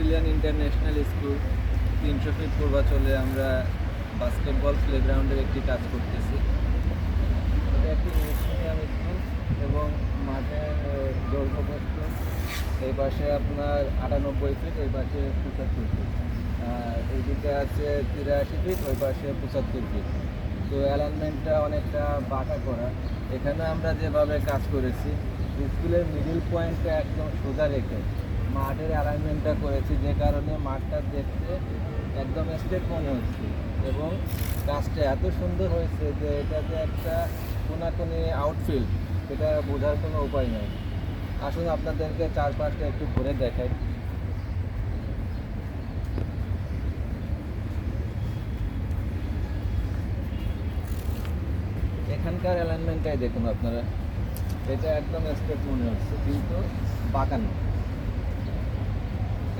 Australian international school তিনশো feet পূর্বাচলে আমরা বাস্কেটবল প্লেগ্রাউন্ডের একটি কাজ করতেছি। এটা একটি ইংলিশ মিডিয়াম স্কুল এবং মাঠে দৈর্ঘ্য এই পাশে আপনার আটানব্বই ফিট এই পাশে পঁচাত্তর ফিট এইদিকে আছে তিরাশি ফিট ওই পাশে পঁচাত্তর ফিট তো অ্যালাইনমেন্টটা অনেকটা বাঁকা করা। এখানে আমরা যেভাবে কাজ করেছি স্কুলের মিডিল পয়েন্টটা একদম সোজা রেখে মাঠের অ্যালাইনমেন্টটা করেছি, যে কারণে মাঠটা দেখতে একদম স্টেট মনে হচ্ছে। এবং কাজটা এত সুন্দর হয়েছে যে এটা যে একটা কোনাকুনি আউটফিল্ড সেটা বোঝার কোনো উপায় নেই। আসুন আপনাদেরকে চারপাশটা একটু ঘুরে দেখাই। এখানকার অ্যালাইনমেন্টটাই দেখুন আপনারা। এটা একদম স্ট্রেট মনে হচ্ছে, কিন্তু বাঁকানো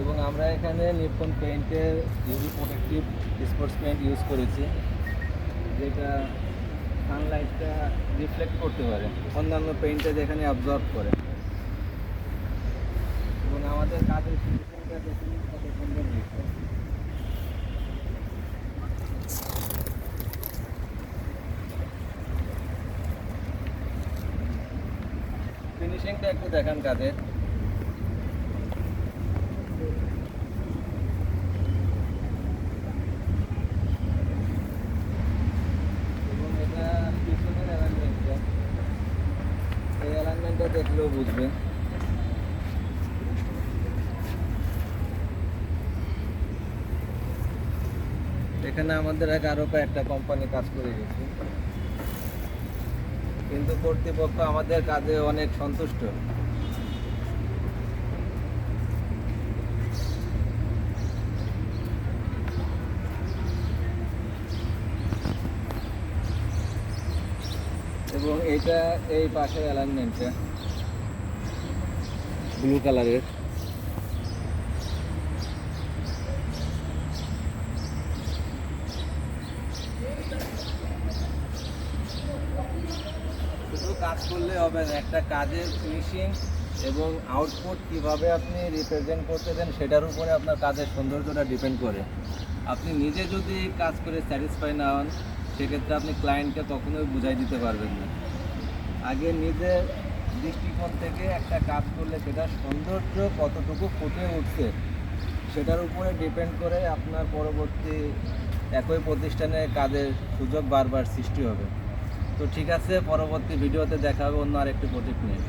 এবং আমরা এখানে Nippon পেইন্টের UV protective sports paint use করেছি, যেটা সানলাইটটা রিফ্লেক্ট করতে পারে, অন্যান্য পেইন্টে যেখানে অবজর্ব করে। এবং আমাদের কাজের ফিনিশিংটা সুন্দর ফিনিশিংটা একটু দেখান কাজের এবং এটা পিছনের অ্যালাইনমেন্টটা অ্যালাইনমেন্টটা দেখলেও বুঝবেন। এখানে আমাদের আগে আরও কয়েকটা কোম্পানি কাজ করে গেছে। কিন্তু কর্তৃপক্ষ আমাদের কাজে অনেক সন্তুষ্ট। এবং এটা এই পাশের অ্যালাইনমেন্টটা ব্লু কালারের। শুধু কাজ করলে হবে না, একটা কাজের ফিনিশিং এবং আউটপুট কীভাবে আপনি রিপ্রেজেন্ট করতে দেন, সেটার উপরে আপনার কাজের সৌন্দর্যটা ডিপেন্ড করে। আপনি নিজে যদি কাজ করে স্যাটিসফাই না হন, সেক্ষেত্রে আপনি ক্লায়েন্টকে কখনোই বুঝাই দিতে পারবেন না। আগে নিজের দৃষ্টিকোণ থেকে একটা কাজ করলে সেটার সৌন্দর্য কতটুকু ফুটে উঠছে, সেটার উপরে ডিপেন্ড করে আপনার পরবর্তী একই প্রতিষ্ঠানে কাজের সুযোগ বারবার সৃষ্টি হবে। তো ঠিক আছে, পরবর্তী ভিডিওতে দেখা হবে অন্য আরেকটি প্রজেক্ট নিয়ে।